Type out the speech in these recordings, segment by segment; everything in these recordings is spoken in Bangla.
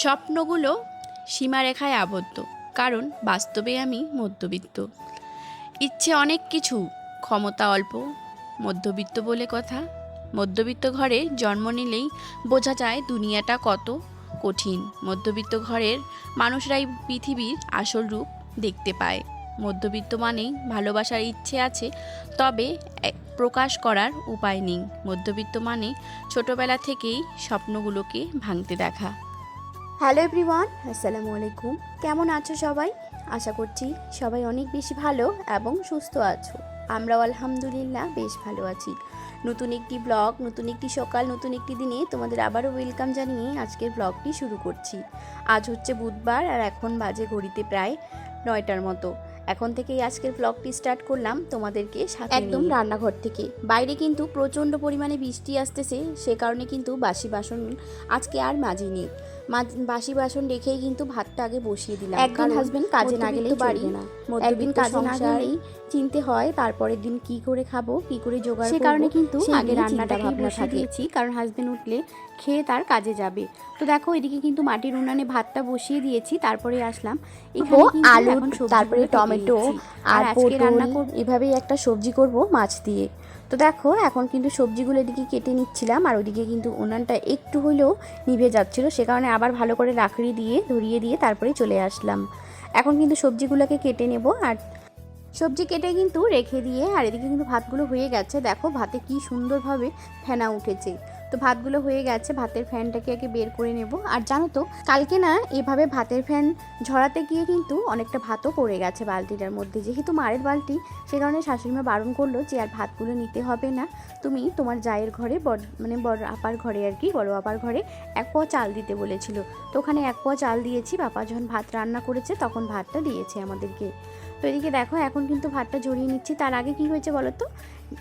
স্বপ্নগুলো সীমারেখায় আবদ্ধ, কারণ বাস্তবে আমি মধ্যবিত্ত। ইচ্ছে অনেক কিছু, ক্ষমতা অল্প, মধ্যবিত্ত বলে কথা। মধ্যবিত্ত ঘরে জন্ম নিলেই বোঝা যায় দুনিয়াটা কত কঠিন। মধ্যবিত্ত ঘরের মানুষরাই পৃথিবীর আসল রূপ দেখতে পায়। মধ্যবিত্ত মানেই ভালোবাসার ইচ্ছে আছে, তবে প্রকাশ করার উপায় নেই। মধ্যবিত্ত মানে ছোটবেলা থেকেই স্বপ্নগুলোকে ভাঙতে দেখা। হ্যালো এভরিওয়ান আসসালামু আলাইকুম। কেমন আছো সবাই? আশা করছি সবাই অনেক বেশি ভালো এবং সুস্থ আছো। আমরাও আলহামদুলিল্লাহ বেশ ভালো আছি। নতুন একটি ব্লগ নতুন একটি সকাল নতুন একটি দিনে তোমাদের আবারও ওয়েলকাম জানিয়ে আজকের ব্লগটি শুরু করছি। আজ হচ্ছে বুধবার আর এখন বাজে ঘড়িতে প্রায় নয়টার মতো। এখন থেকেই আজকের ব্লগটি স্টার্ট করলাম তোমাদেরকে একদম রান্নাঘর থেকে। বাইরে কিন্তু প্রচণ্ড পরিমাণে বৃষ্টি আসতেছে সে কারণে কিন্তু বাসি বাসন আজকে আর মাজিনি। মাজ- বাসি বাসন রেখেই কিন্তু ভাতটা আগে বসিয়ে দিলাম। একদিন হাজবেন্ড কাজে না গেলে বাড়ি না। একদিন কাজে না গেলেই চিনতে হয় তারপরের দিন কি করে খাব কি করে জোগাড় সে কারণে কিন্তু আগে রান্নাটাকে বসিয়ে দিয়েছি। কারণ হাজবেন্ড উঠলে খেয়ে তার কাজে যাবে। তো দেখো এদিকে কিন্তু মাটির উনানে ভাতটা বসিয়ে দিয়েছি তারপরে আসলাম। এখানে আলু, তারপরে টমেটো আর আজকে রান্না করব এভাবেই একটা সবজি করব মাছ দিয়ে। তো দেখো, এখন কিন্তু সবজিগুলো এদিকে কেটে নিচ্ছিলাম, আর ওদিকে কিন্তু উনানটা একটু হলেও নিভে যাচ্ছিল, সে কারণে আবার ভালো করে রাখড়ি দিয়ে, ধরিয়ে দিয়ে তারপরে চলে আসলাম। এখন কিন্তু সবজিগুলোকে কেটে নেব, আর সবজি কেটে কিন্তু রেখে দিয়ে, আর এদিকে কিন্তু ভাতগুলো হয়ে গেছে। দেখো, ভাতে কি সুন্দরভাবে ফেনা উঠেছে। তো ভাতগুলো হয়ে গেছে, ভাতের ফ্যানটাকে আগে বের করে নেব। আর জানো তো, কালকে না এভাবে ভাতের ফ্যান ঝরাতে গিয়ে কিন্তু অনেকটা ভাতও পড়ে গেছে বালতিটার মধ্যে। যেহেতু মারের বালতি, সে কারণে শাশুড়িমা বারণ করল যে আর ভাতগুলো নিতে হবে না। তুমি তোমার জায়ের ঘরে বড় মানে বড় আপার ঘরে আর কি, বড় আপার ঘরে এক পোয়া চাল দিতে বলেছিল। তো ওখানে এক পোয়া চাল দিয়েছি বাবা যখন ভাত রান্না করেছে তখন ভাতটা দিয়েছে আমাদেরকে। তো এদিকে দেখো, এখন কিন্তু ভাতটা জড়িয়ে নিচ্ছি। তার আগে কি হয়েছে বলো তো?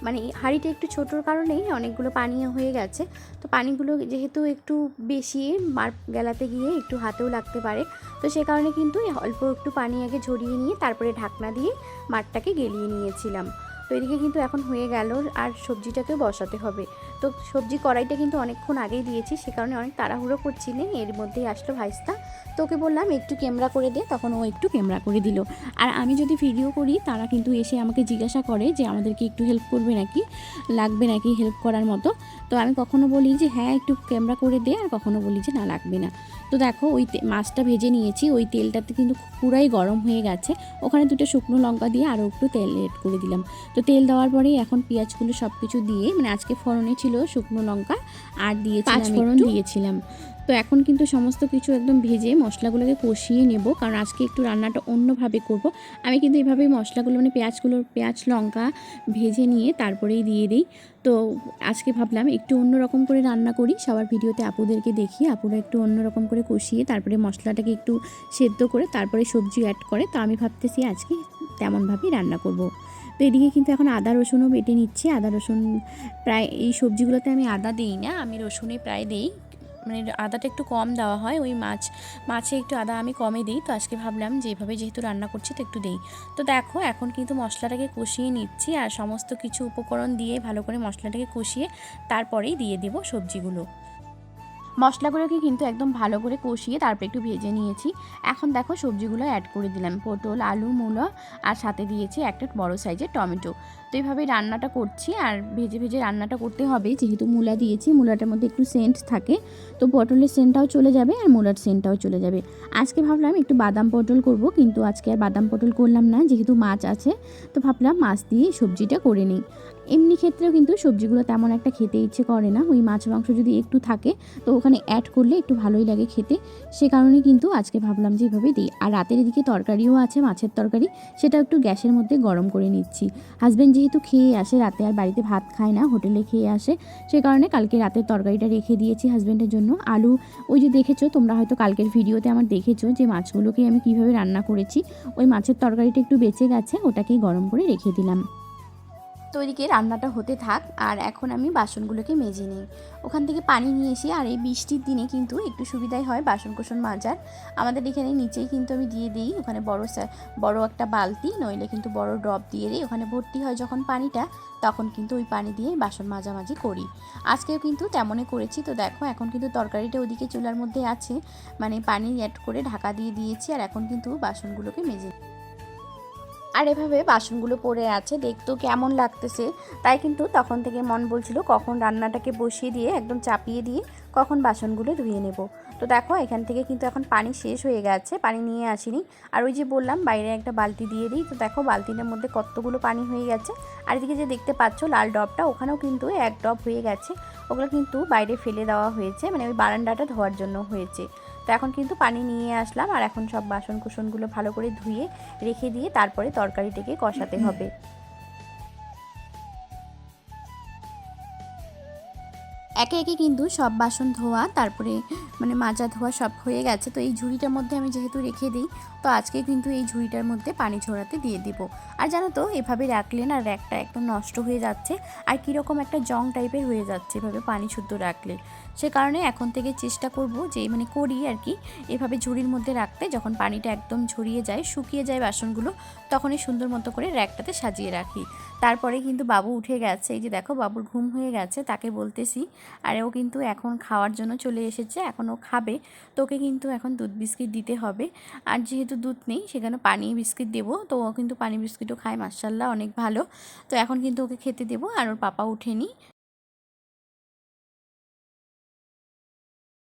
মানে হাঁড়িটা একটু ছোটোর কারণেই অনেকগুলো পানীয় হয়ে গেছে। তো পানিগুলো যেহেতু একটু বেশি, মার গেলাতে গিয়ে একটু হাতেও লাগতে পারে। তো সে কারণে কিন্তু অল্প একটু পানি আগে ঝরিয়ে নিয়ে তারপরে ঢাকনা দিয়ে মাঠটাকে গেলিয়ে নিয়েছিলাম। তো এদিকে কিন্তু এখন হয়ে গেল আর সবজিটাকেও বসাতে হবে। তো সবজি কড়াইটা কিন্তু অনেকক্ষণ আগেই দিয়েছি, সে কারণে অনেক তাড়াহুড়ো করছিলেন এর মধ্যেই আসলো ভাইস্তা। তোকে বললাম, একটু ক্যামেরা করে দে। তখন ও একটু ক্যামেরা করে দিল। আর আমি যদি ভিডিও করি, তারা কিন্তু এসে আমাকে জিজ্ঞাসা করে যে, আমাদেরকে একটু হেল্প করবে নাকি? লাগবে নাকি হেল্প করার মতো? তো আমি কখনো বলি যে হ্যাঁ একটু ক্যামেরা করে দে। আর কখনো বলি যে, না, লাগবে না। তো দেখো ওই মাছটা ভেজে নিয়েছি ওই তেলটাতে কিন্তু পুরাই গরম হয়ে গেছে। ওখানে দুটো শুকনো লঙ্কা দিয়ে আরও একটু তেল এড করে দিলাম। তো তেল দেওয়ার পরেই এখন পেঁয়াজগুলো সব কিছু দিয়ে মানে আজকে ফোড়নে ছিল শুকনো লঙ্কা আর দিয়ে পাঁচ ফোড়ন দিয়েছিলাম। তো এখন কিন্তু সমস্ত কিছু একদম ভেজে মশলাগুলোকে কষিয়ে নেব। কারণ আজকে একটু রান্নাটা অন্যভাবে করব। আমি কিন্তু এভাবেই মশলাগুলো মানে পেঁয়াজগুলো, পেঁয়াজ, লঙ্কা ভেজে নিয়ে তারপরেই দিয়ে দিই। তো আজকে ভাবলাম একটু অন্যরকম করে রান্না করি। সবার ভিডিওতে আপুদেরকে দেখি, আপুরা একটু অন্যরকম করে কষিয়ে তারপরে মশলাটাকে একটু সেদ্ধ করে তারপরে সবজি অ্যাড করে। তো আমি ভাবতেছি আজকে তেমনভাবেই রান্না করব। তো এদিকে কিন্তু এখন আদা, রসুনও বেটে নিচ্ছি। আদা, রসুন প্রায় এই সবজিগুলোতে আমি আদা দিই না, আমি রসুনে প্রায় দিই। মানে আদাটা একটু কম দেওয়া হয়, ওই মাছ, মাছে একটু আদা আমি কমে দিই। তো আজকে ভাবলাম যে এভাবে যেহেতু রান্না করছি তো একটু দিই। তো দেখো, এখন কিন্তু মশলাটাকে কষিয়ে নিচ্ছি আর সমস্ত কিছু উপকরণ দিয়ে ভালো করে মশলাটাকে কষিয়ে তারপরেই দিয়ে দেবো সবজিগুলো। মশলাগুলোকে কিন্তু একদম ভালো করে কষিয়ে তারপর একটু ভেজে নিয়েছি। এখন দেখো সবজিগুলো অ্যাড করে দিলাম। পটল, আলু, মূলো আর সাথে দিয়েছি একটা বড় সাইজের টমেটো। তো এইভাবে রান্নাটা করছি আর ভেজে ভেজে রান্নাটা করতে হবে। যেহেতু মূলা দিয়েছি, মূলাটার মধ্যে একটু সেন্ট থাকে। তো পটলের সেন্টটাও চলে যাবে আর মূলার সেন্টটাও চলে যাবে। আজকে ভাবলাম একটু বাদাম পটল করব, কিন্তু আজকে আর বাদাম পটল করলাম না। যেহেতু মাছ আছে, তো ভাবলাম মাছ দিয়ে সবজিটা করে নিই। এমনি ক্ষেত্রেও কিন্তু সবজিগুলো তেমন একটা খেতে ইচ্ছে করে না। ওই মাছ মাংস যদি একটু থাকে, তো ওখানে অ্যাড করলে একটু ভালোই লাগে খেতে। সে কারণে কিন্তু আজকে ভাবলাম যে এভাবে দিই। আর রাতের এদিকে তরকারিও আছে, মাছের তরকারি। সেটা একটু গ্যাসের মধ্যে গরম করে নিচ্ছি। হাজব্যান্ড যেহেতু খেয়ে আসে, রাতে আর বাড়িতে ভাত খায় না, হোটেলে খেয়ে আসে। সে কারণে কালকে রাতের তরকারিটা রেখে দিয়েছি হাজব্যান্ডের জন্য। আলু, ওই যে দেখেছ, তোমরা হয়তো কালকের ভিডিওতে আমার দেখেছ যে মাছগুলোকে আমি কীভাবে রান্না করেছি। ওই মাছের তরকারিটা একটু বেঁচে গেছে ওটাকেই গরম করে রেখে দিলাম। তো ওইদিকে রান্নাটা হতে থাক, আর এখন আমি বাসনগুলোকে মেজে নিই। ওখান থেকে পানি নিয়ে এসে, আর এই বৃষ্টির দিনে কিন্তু একটু সুবিধাই হয় বাসন কোসন মাজার। আমাদের এখানে নিচেই কিন্তু আমি দিয়ে দিই, ওখানে বড় বড় একটা বালতি, নইলে কিন্তু বড় ড্রপ দিয়ে দিই ওখানে ভর্তি হয় যখন পানিটা, তখন কিন্তু ওই পানি দিয়ে বাসন মাজামাজি করি। আজকেও কিন্তু তেমনই করেছি, তো দেখো এখন কিন্তু তরকারিটা ওদিকে চুলার মধ্যে আছে মানে পানি অ্যাড করে ঢাকা দিয়ে দিয়েছি, আর এখন কিন্তু বাসনগুলোকে মেজে আর এভাবে বাসনগুলো পড়ে আছে, দেখতেও কেমন লাগতেছে। তাই কিন্তু তখন থেকে মন বলছিল কখন রান্নাটাকে বসিয়ে দিয়ে, একদম চাপিয়ে দিয়ে কখন বাসনগুলো ধুয়ে নেব। তো দেখো, এখান থেকে কিন্তু এখন পানি শেষ হয়ে গেছে, পানি নিয়ে আসিনি। আর ওই যে বললাম, বাইরে একটা বালতি দিয়ে দিই। তো দেখো, বালতিটার মধ্যে কতগুলো পানি হয়ে গেছে। আর এদিকে যে দেখতে পাচ্ছ লাল ডবটা, ওখানেও কিন্তু এক ডব হয়ে গেছে। ওগুলো কিন্তু বাইরে ফেলে দেওয়া হয়েছে মানে ওই বারান্দাটা ধোয়ার জন্য হয়েছে। তো এখন কিন্তু পানি নিয়ে আসলাম আর এখন সব বাসন কুসনগুলো ভালো করে ধুয়ে রেখে দিয়ে তারপরে তরকারিটাকে কষাতে হবে। একে একে কিন্তু সব বাসন ধোয়া, তারপরে মানে মাজা ধোয়া সব হয়ে গেছে। তো এই ঝুড়িটার মধ্যে আমি যেহেতু রেখে দিই, তো আজকে কিন্তু এই ঝুড়িটার মধ্যে পানি ঝরাতে দিয়ে দিব। আর জানো তো, এভাবে রাখলে না র্যাকটা একদম নষ্ট হয়ে যাচ্ছে আর কীরকম একটা জং টাইপের হয়ে যাচ্ছে এভাবে পানি শুদ্ধ রাখলে। সে কারণে এখন থেকে চেষ্টা করব যে মানে করি আর কি, এভাবে ঝুড়ির মধ্যে রাখতে যখন পানিটা একদম ঝরিয়ে যায়, শুকিয়ে যায় বাসনগুলো, তখনই সুন্দর মতো করে র্যাকটাতে সাজিয়ে রাখি। তারপরে কিন্তু বাবু উঠে গেছে, এই যে দেখো বাবুর ঘুম হয়ে গেছে, তাকে বলতেছি আর ও কিন্তু এখন খাওয়ার জন্য চলে এসেছে, এখন ও খাবে। তোকে কিন্তু এখন দুধ বিস্কিট দিতে হবে। আর যেহেতু দুধ নেই, সেখানে পানি বিস্কিট দেবো। তো ও কিন্তু পানি বিস্কিটও খায় মার্শাল্লাহ অনেক ভালো। তো এখন কিন্তু ওকে খেতে দেবো, আর ওর পাপা উঠেনি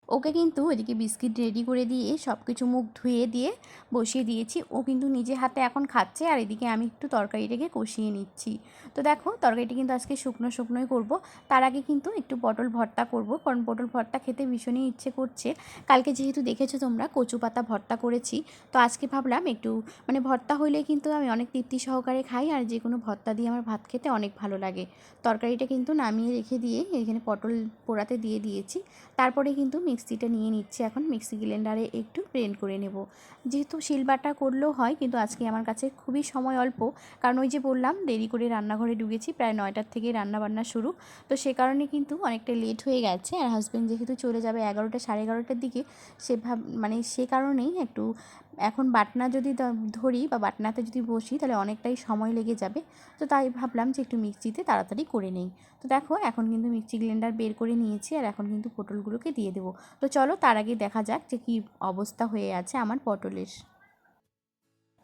ওকে কিন্তু এদিকে বিস্কিট রেডি করে দিয়ে সব কিছু মুখ ধুয়ে দিয়ে বসিয়ে দিয়েছি। ও কিন্তু নিজে হাতে এখন খাচ্ছে আর এদিকে আমি একটু তরকারিটাকে কষিয়ে নিচ্ছি। তো দেখো, তরকারিটা কিন্তু আজকে শুকনো শুকনোই করব। তার আগে কিন্তু একটু পটল ভর্তা করব, কারণ পটল ভর্তা খেতে ভীষণই ইচ্ছে করছে। কালকে যেহেতু দেখেছ তোমরা, কচু পাতা ভর্তা করেছি। তো আজকে ভাবলাম একটু মানে ভর্তা হইলে কিন্তু আমি অনেক তৃপ্তি সহকারে খাই আর যে কোনো ভর্তা দিয়ে আমার ভাত খেতে অনেক ভালো লাগে। তরকারিটা কিন্তু নামিয়ে রেখে দিয়ে এখানে পটল পোড়াতে দিয়ে দিয়েছি। তারপরে কিন্তু মিক্সিটা নিয়ে নিচ্ছি। এখন মিক্সি গ্রাইন্ডারে একটু ব্লেন্ড করে নেব। যেহেতু শিলবাটা করলেও হয়, কিন্তু আজকে আমার কাছে খুবই সময় অল্প। কারণ ওই যে বললাম, দেরি করে রান্নাঘরে ঢুকেছি, প্রায় নয়টার থেকে রান্না বান্না শুরু। তো সে কারণে কিন্তু অনেকটা লেট হয়ে গেছে। আর হাজব্যান্ড যেহেতু চলে যাবে এগারোটা, সাড়ে এগারোটার দিকে, সে ভাব মানে সে কারণেই একটু এখন বাটনা যদি ধরি বা বাটনাতে যদি বসি তাহলে অনেকটাই সময় লেগে যাবে। তো তাই ভাবলাম যে একটু মিক্সিতে তাড়াতাড়ি করে নেই। তো দেখো এখন কিন্তু মিক্সি গ্রাইন্ডার বের করে নিয়েছি আর এখন কিন্তু পটলগুলোকে দিয়ে দেবো। তো চলো তার আগে দেখা যাক যে কী অবস্থা হয়ে আছে আমার পটলের।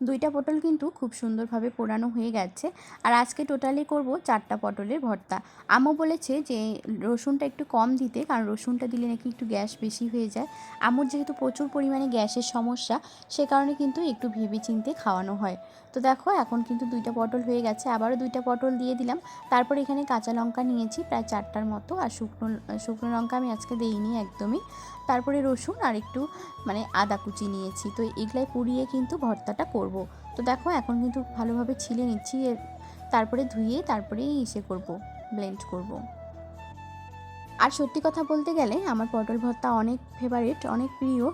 দুইটা পটল কিন্তু খুব সুন্দরভাবে পোড়ানো হয়ে গেছে। আর আজকে টোটালি করব চারটা পটলের ভর্তা। আমও বলেছে যে, রসুনটা একটু কম দিতে, কারণ রসুনটা দিলে নাকি একটু গ্যাস বেশি হয়ে যায়। আমর যেহেতু প্রচুর পরিমাণে গ্যাসের সমস্যা, সে কারণে কিন্তু একটু ভেবে চিনতে খাওয়ানো হয়। তো দেখো, এখন কিন্তু দুইটা পটল হয়ে গেছে। আবারও দুইটা পটল দিয়ে দিলাম। তারপর এখানে কাঁচা লঙ্কা নিয়েছি, প্রায় চারটার মতো। আর শুকনো শুকনো লঙ্কা আমি আজকে দেইনি একদমই। তারপরে রসুন আর একটু মানে আদা কুচি নিয়েছি। তো এগুলাই পুড়িয়ে কিন্তু ভর্তাটা করব। তো দেখো এখন কিন্তু ভালোভাবে ছিলে নিচ্ছি তারপরে ধুয়ে তারপরেই ইসে করব ব্লেন্ড করব। আর সত্যি কথা বলতে গেলে আমার পটল ভর্তা অনেক ফেভারিট অনেক প্রিয়।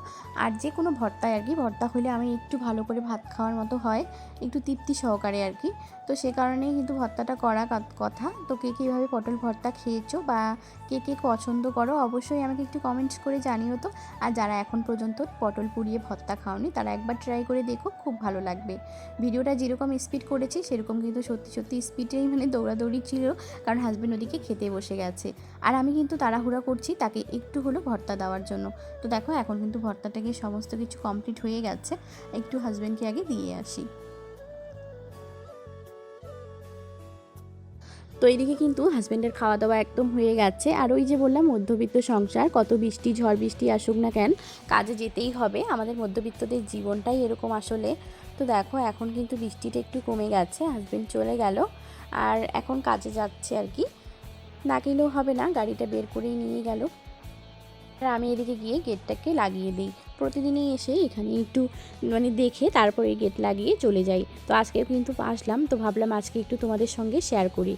আর যে কোনো ভর্তায় আর কি, ভর্তা হলে আমি একটু ভালো করে ভাত খাওয়ার মতো হয়, একটু তৃপ্তি সহকারে আর কি। তো সে কারণেই কিন্তু ভর্তাটা করা কথা। তো কে কীভাবে পটল ভর্তা খেয়েছো বা কে কে পছন্দ করো, অবশ্যই আমাকে একটু কমেন্টস করে জানিও তো। আর যারা এখন পর্যন্ত পটল পুড়িয়ে ভর্তা খাওনি, তারা একবার ট্রাই করে দেখো, খুব ভালো লাগবে। ভিডিওটা যেরকম স্পিড করেছি, সেরকম কিন্তু সত্যি সত্যি স্পিডেই মানে দৌড়াদৌড়ি ছিল, কারণ হাজব্যান্ড ওদিকে খেতে বসে গেছে। আর আমি কিন্তু তাড়াহুড়া করছি, তাকে একটু হলো ভর্তা দেওয়ার জন্য। তো দেখো, এখন কিন্তু ভর্তাটাকে সমস্ত কিছু কমপ্লিট হয়ে গেছে। একটু হাজব্যান্ডকে আগে দিয়ে আসি। তো এইদিকে কিন্তু হাজব্যান্ডের খাওয়া দাওয়া একদম হয়ে গেছে। আর ওই যে বললাম, মধ্যবিত্ত সংসার, কত বৃষ্টি ঝড় বৃষ্টি আসুক না কেন, কাজে যেতেই হবে। আমাদের মধ্যবিত্তদের জীবনটাই এরকম আসলে। তো দেখো, এখন কিন্তু বৃষ্টিটা একটু কমে গেছে হাজব্যান্ড চলে গেল। আর এখন কাজে যাচ্ছে আর কি। না গেলেও হবে না, গাড়িটা বের করেই নিয়ে গেল। আর আমি এদিকে গিয়ে গেটটাকে লাগিয়ে দিই। প্রতিদিনই এসে এখানে একটু মানে দেখে তারপরে গেট লাগিয়ে চলে যাই। তো আজকে কিন্তু আসলাম, তো ভাবলাম আজকে একটু তোমাদের সঙ্গে শেয়ার করি।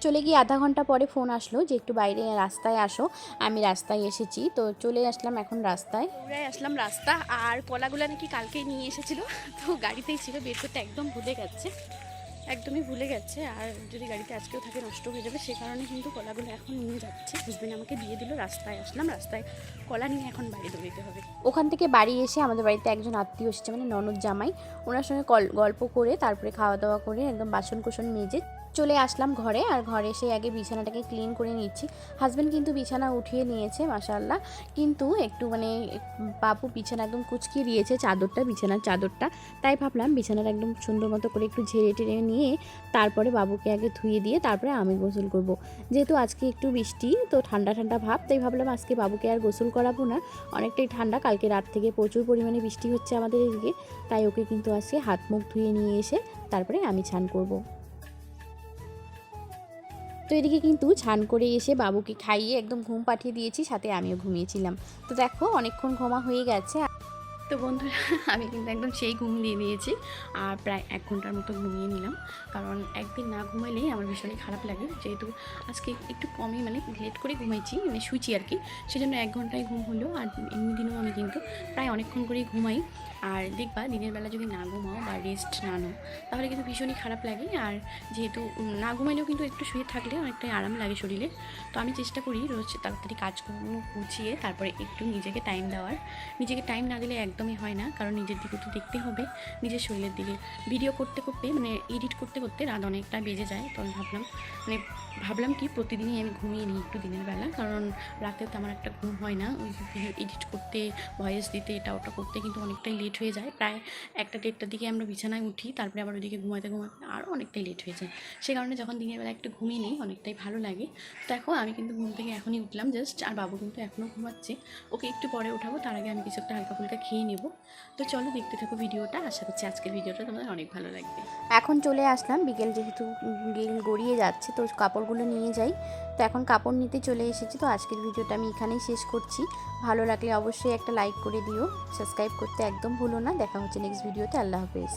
চলে গিয়ে আধা ঘণ্টা পরে ফোন আসলো যে একটু বাইরে রাস্তায় আসো। আমি রাস্তায় এসেছি, তো চলে আসলাম এখন রাস্তায়। আসলাম রাস্তা, আর কলাগুলো নাকি কালকেই নিয়ে এসেছিল। তো গাড়িতেই ছিল, বের করতে একদম ভুলে গেছে। একদমই ভুলে গেছে আর যদি গাড়িতে আজকেও থাকে নষ্ট হয়ে যাবে, সে কারণে কিন্তু কলাগুলো এখন নিয়ে যাচ্ছে। হাজবেন্ড আমাকে দিয়ে দিল, রাস্তায় আসলাম, রাস্তায় কলা নিয়ে এখন বাড়ি দৌড়িতে হবে। ওখান থেকে বাড়ি এসে আমাদের বাড়িতে একজন আত্মীয় এসেছে মানে ননদ জামাই। ওনার সঙ্গে গল্প করে, তারপরে খাওয়া দাওয়া করে, একদম বাসন কোসন মেজে চলে আসলাম ঘরে, আর ঘরে এসে আগে বিছানাটাকে ক্লিন করে নিচ্ছি। হাজবেন্ড কিন্তু বিছানা উঠিয়ে নিয়েছে মাসাল্লাহ কিন্তু একটু মানে বাবু বিছানা একদম কুচকিয়ে দিয়েছে, চাদরটা, বিছানার চাদরটা। তাই ভাবলাম বিছানাটা একদম সুন্দর মতো করে একটু ঝেড়ে টেড়ে নিয়ে তারপরে বাবুকে আগে ধুয়ে দিয়ে তারপরে আমি গোসল করব। যেহেতু আজকে একটু বৃষ্টি, তো ঠান্ডা ঠান্ডা ভাব, তাই ভাবলাম আজকে বাবুকে আর গোসল করাবো না। অনেকটাই ঠান্ডা, কালকে রাত থেকে প্রচুর পরিমাণে বৃষ্টি হচ্ছে আমাদের এদিকে। তাই ওকে কিন্তু আজকে হাত মুখ ধুয়ে নিয়ে এসে তারপরে আমি ছান করব। তো এদিকে কিন্তু ছান করে এসে বাবুকে খাইয়ে একদম ঘুম পাঠিয়ে দিয়েছি, সাথে আমিও ঘুমিয়েছিলাম। তো দেখো, অনেকক্ষণ ঘুমা হয়ে গেছে। তো বন্ধুরা, আমি কিন্তু একদম সেই ঘুম দিয়ে দিয়েছি, আর প্রায় এক ঘণ্টার মতো ঘুমিয়ে নিলাম। কারণ একদিন না ঘুমাইলেই আমার ভীষণই খারাপ লাগে। যেহেতু আজকে একটু কমই মানে লেট করে ঘুমাইছি মানে শুয়েছি আর কি। সেজন্য এক ঘন্টায় ঘুম হলো, আর এমনি দিনও আমি কিন্তু প্রায় অনেকক্ষণ করেই ঘুমাই। আর দেখবা দিনের বেলা যদি না ঘুমাও বা রেস্ট না নাও, তাহলে কিন্তু ভীষণই খারাপ লাগে। আর যেহেতু না ঘুমাইলেও কিন্তু একটু শুয়ে থাকলে অনেকটাই আরাম লাগে শরীরে। তো আমি চেষ্টা করি রোজ তাড়াতাড়ি কাজকর্ম গুছিয়ে তারপরে একটু নিজেকে টাইম দেওয়ার। নিজেকে টাইম না দিলে একদমই হয় না, কারণ নিজের দিকে তো দেখতে হবে, নিজের শরীরের দিকে। ভিডিও করতে করতে মানে এডিট করতে করতে রাত অনেকটা বেজে যায়, তো আমি ভাবলাম মানে ভাবলাম কি প্রতিদিনই আমি ঘুমিয়ে নিই একটু দিনের বেলা, কারণ রাতে তো আমার একটা ঘুম হয় না। ওই ভিডিও এডিট করতে ভয়েস দিতে, এটা ওটা করতে কিন্তু অনেকটাই লেট হয়ে যায়। প্রায় একটা দেড়টার দিকে আমরা বিছানায় উঠি, তারপরে আবার ওইদিকে ঘুমাতে ঘুমাতে আরও অনেকটাই লেট হয়ে যায়। সে কারণে যখন দিনের বেলা একটু ঘুমিয়ে নিই, অনেকটাই ভালো লাগে। দেখো, আমি কিন্তু ঘুম থেকে এখনই উঠলাম জাস্ট আর বাবু কিন্তু এখনও ঘুমাচ্ছে। ওকে একটু পরে উঠাবো, তার আগে আমি কিছু একটা হালকা ফুলকা খেয়ে নেব। তো চলো দেখতে থাকো ভিডিওটা, আশা করছি আজকের ভিডিওটা তোমাদের অনেক ভালো লাগবে। এখন চলে আসলাম, বিকেল যেহেতু গড়িয়ে যাচ্ছে, তো কাপড়গুলো নিয়ে যাই। তো এখন কাপড় নিতে চলে এসেছি, তো আজকের ভিডিওটা আমি এখানেই শেষ করছি। ভালো লাগলে অবশ্যই একটা লাইক করে দিও সাবস্ক্রাইব করতে একদম ভুলো না, দেখা হচ্ছে নেক্সট ভিডিওতে আল্লাহ হাফেজ।